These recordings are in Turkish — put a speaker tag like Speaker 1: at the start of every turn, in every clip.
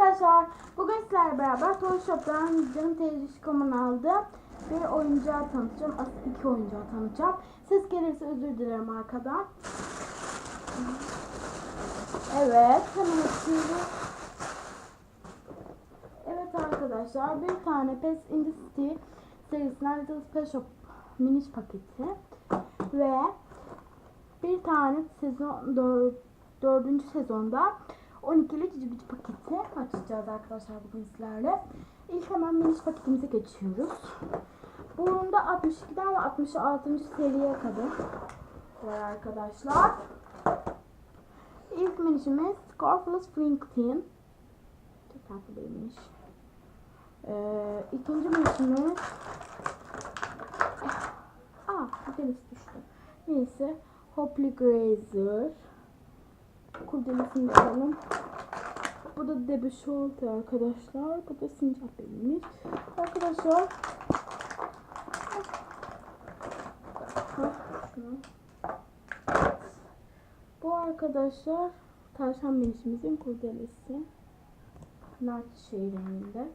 Speaker 1: arkadaşlar. Bugün sizlerle beraber Toy Shop'tan canım teyzeciğimin aldığı bir oyuncağı tanıtacağım. Aslında iki oyuncağı tanıtacağım. Ses gelirse özür dilerim arkadan. Evet. Evet arkadaşlar bir tane Pets in the serisinden Little Pet Shop miniş paketi ve bir tane sezon dör, dördüncü sezonda 12'li cici bici paketi açacağız arkadaşlar bugün sizlerle. İlk hemen miniş paketimize geçiyoruz. Bunda 62'den ve 66. seriye kadar var arkadaşlar. İlk minişimiz Scarfless Springsteen. Çok tatlı bir miniş. Ee, ikinci minişimiz Aa, bir tanesi düştü. Neyse. Hopley Grazer. Kurdelesini alalım. Bu da Debbie Schulte arkadaşlar. Bu da sincap belimiz. Arkadaşlar. Bu arkadaşlar tavşan benişimizin kurdelesi. Nar çiçeği renginde.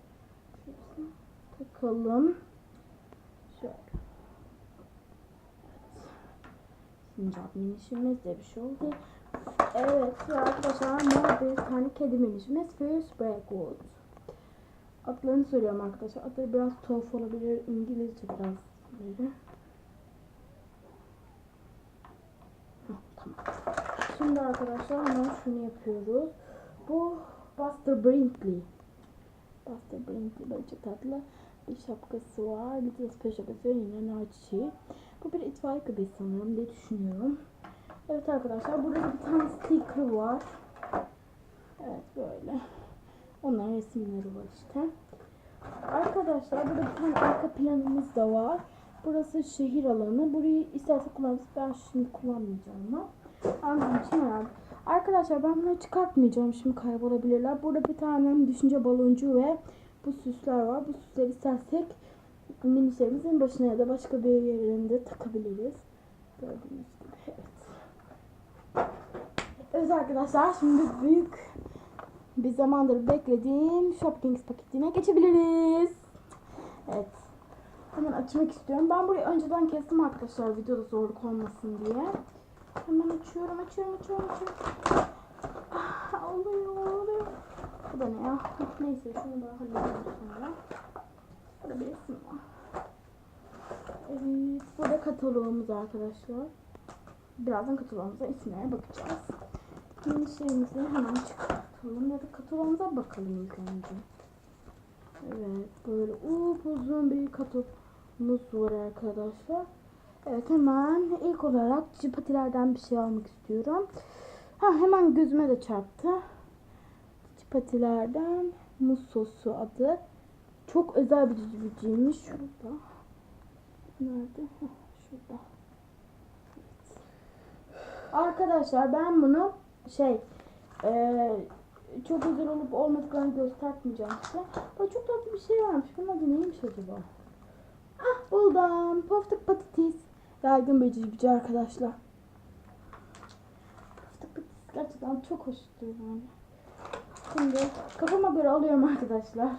Speaker 1: Takalım. Şöyle. Sincap minişimiz de oldu. Evet arkadaşlar mor bir tane kedi minişimiz Fierce Breakwood. Adlarını söylüyorum arkadaşlar. Adları biraz tuhaf olabilir. İngilizce biraz böyle. Tamam. Şimdi arkadaşlar hemen şunu yapıyoruz. Bu Buster Brinkley. Buster Brinkley böyle çok tatlı bir şapkası var. Little Space şapkası ve yine. Bu bir itfaiye köpeği sanırım diye düşünüyorum. Evet arkadaşlar burada bir tane sticker var. Evet böyle. Onların resimleri var işte. Arkadaşlar burada bir tane arka planımız da var. Burası şehir alanı. Burayı isterse kullanırız. Ben şimdi kullanmayacağım ama. Anladığım için herhalde. Arkadaşlar ben bunları çıkartmayacağım. Şimdi kaybolabilirler. Burada bir tane düşünce baloncuğu ve bu süsler var. Bu süsleri istersek minişlerimizin başına ya da başka bir yerinde takabiliriz. Gördüğünüz. Evet. Arkadaşlar şimdi büyük bir zamandır beklediğim Shopkins paketine geçebiliriz. Evet. Hemen açmak istiyorum. Ben burayı önceden kestim arkadaşlar videoda zorluk olmasın diye. Hemen açıyorum, açıyorum, açıyorum, açıyorum. Ah, oluyor, oluyor. Bu da ne ya? Neyse şunu da halledelim sonra. Burada bir resim var. Evet, burada kataloğumuz arkadaşlar. Birazdan kataloğumuza isimlere bakacağız. Minişlerimizi hemen çıkartalım ya da kataloğumuza bakalım ilk önce. Evet, böyle uzun bir katalogumuz var arkadaşlar. Evet, hemen ilk olarak cipatilerden bir şey almak istiyorum. Ha, hemen gözüme de çarptı. Cipatilerden muz sosu adı. Çok özel bir cicibiciymiş. Şurada. Nerede? Heh, şurada. Arkadaşlar ben bunu şey eee, çok güzel olup olmadıklarını göstermeyeceğim size. Böyle çok tatlı bir şey varmış. Bunun adı neymiş acaba? Ah buldum. Poftuk patates. Yaygın cicibici arkadaşlar. Poftuk patates gerçekten çok hoştur yani. Şimdi kafama göre alıyorum arkadaşlar.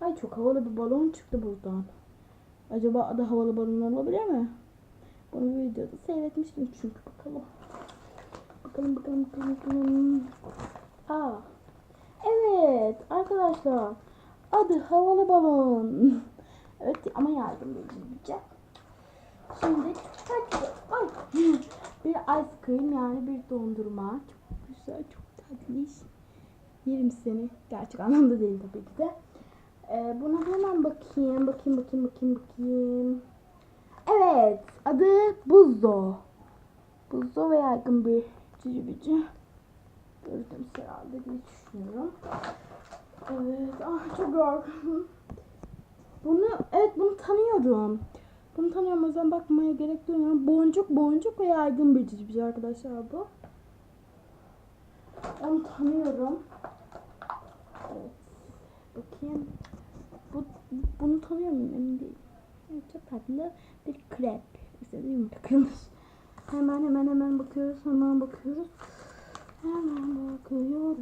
Speaker 1: Ay çok havalı bir balon çıktı buradan. Acaba adı havalı balon olabilir mi? Bunu videoda seyretmiştim çünkü bakalım. Bakalım bakalım bakalım bakalım. Aa. Evet arkadaşlar. Adı havalı balon. evet ama yardım edici. Şimdi tatlı. Bir ice cream yani bir dondurma. Çok güzel çok tatlış. Yerim seni. Gerçek anlamda değil tabii ki de. Ee, buna hemen bakayım. Bakayım bakayım bakayım bakayım. Evet, adı Buzdo. Buzdo ve yaygın bir cicibici. Gördüm herhalde diye düşünüyorum. Evet, ah çok yorgunum. Bunu, evet bunu tanıyorum. Bunu tanıyorum o yüzden bakmaya gerek duymuyorum. Boncuk boncuk ve yaygın bir cicibici arkadaşlar bu. Onu tanıyorum. Evet. Bakayım. Bu, bunu tanıyor muyum emin değilim. Çok tatlı bir krep. Üzerinde yumurta kırılmış. Hemen hemen hemen bakıyoruz. Hemen bakıyoruz. Hemen bakıyoruz.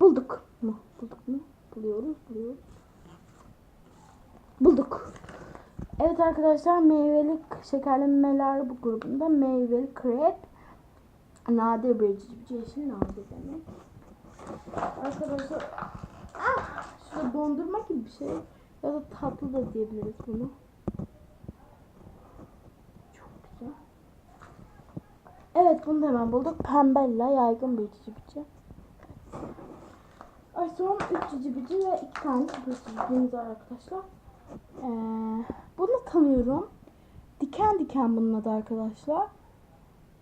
Speaker 1: bulduk mu? Bulduk mu? Buluyoruz, buluyoruz. Bulduk. Evet arkadaşlar meyveli şekerlemeler bu grubunda meyveli krep nadir bir cici yeşil nadir demek. Arkadaşlar ah, şurada dondurma gibi bir şey ya da tatlı da diyebiliriz bunu. Çok güzel. Evet bunu da hemen bulduk. Pembella yaygın bir cici bici. Ay son 3 cici ve 2 tane bicimiz var arkadaşlar. Ee, bunu tanıyorum. Diken diken bunun adı arkadaşlar.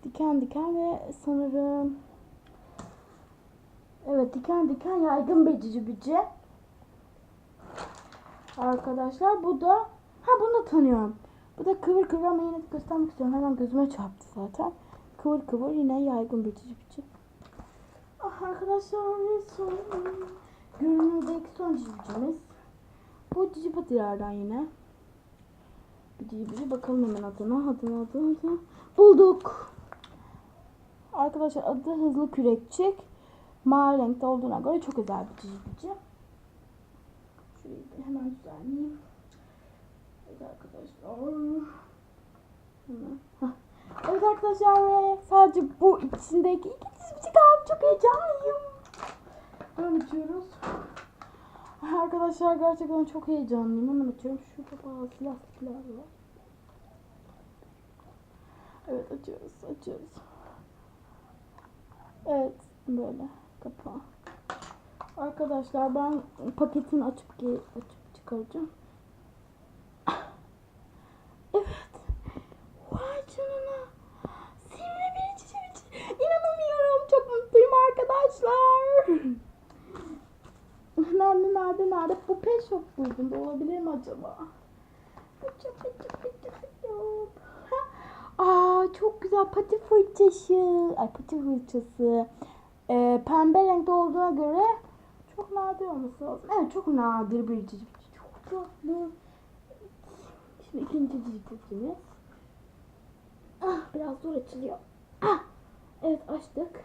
Speaker 1: Diken diken ve sanırım Evet diken diken yaygın bir cici bici. Arkadaşlar bu da ha bunu da tanıyorum. Bu da kıvır kıvır ama yine göstermek istiyorum. Hemen gözüme çarptı zaten. Kıvır kıvır yine yaygın bir bici. Ah arkadaşlar son görünümdeki son cici bicimiz. Bu cici patilerden yine. Bir cici bici bakalım hemen adına adına adına adına. Bulduk. Arkadaşlar adı hızlı kürekçik. Mavi renkte olduğuna göre çok özel bir bici. Şurayı hemen düzenleyeyim. Evet arkadaşlar. Hemen. Hah. Evet arkadaşlar ve sadece bu içindeki iki cici bici kaldı. Çok heyecanlıyım. Hemen açıyoruz. Arkadaşlar gerçekten çok heyecanlıyım. Hemen açıyorum. Şurada bazı lastikler var. Evet açıyoruz, açıyoruz. Evet böyle kapağı. Arkadaşlar ben paketini açıp açıp çıkaracağım. Arkadaşlar. Nerede nerede nerede? Bu pet shop grubunda olabilir mi acaba? Aa çok güzel pati fırçası. Ay pati fırçası. Ee, pembe renkte olduğuna göre çok nadir olması lazım. Evet çok nadir bir cici. Çok tatlı. Şimdi ikinci cicimiz. Ah biraz zor açılıyor. Ah, evet açtık.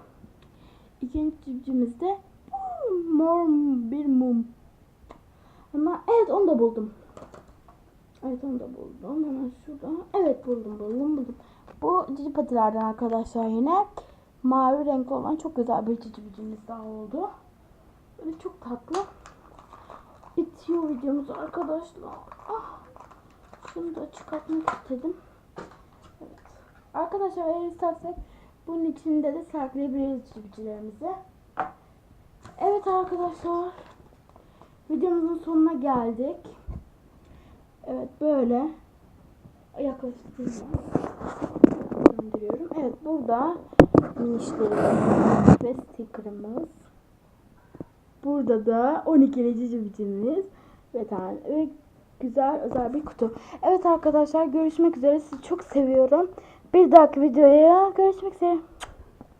Speaker 1: İkinci cicimiz de hmm, mor bir mum. Ama evet onu da buldum. Evet onu da buldum. Hemen şurada. Evet buldum buldum buldum. Bu cici patilerden arkadaşlar yine. Mavi renkli olan çok güzel bir cici daha oldu. Böyle çok tatlı. Bitiyor videomuz arkadaşlar. Ah, şunu da çıkartmak istedim. Evet. Arkadaşlar eğer istersek bunun içinde de sergileyebiliriz cibicilerimizi. Evet arkadaşlar. Videomuzun sonuna geldik. Evet böyle. Yaklaştırıyorum. Döndürüyorum. Evet burada minişlerimiz ve stickerımız. Burada da 12'li cicibicimiz ve tane ve güzel özel bir kutu. Evet arkadaşlar görüşmek üzere. Sizi çok seviyorum. Bir dahaki videoya görüşmek üzere.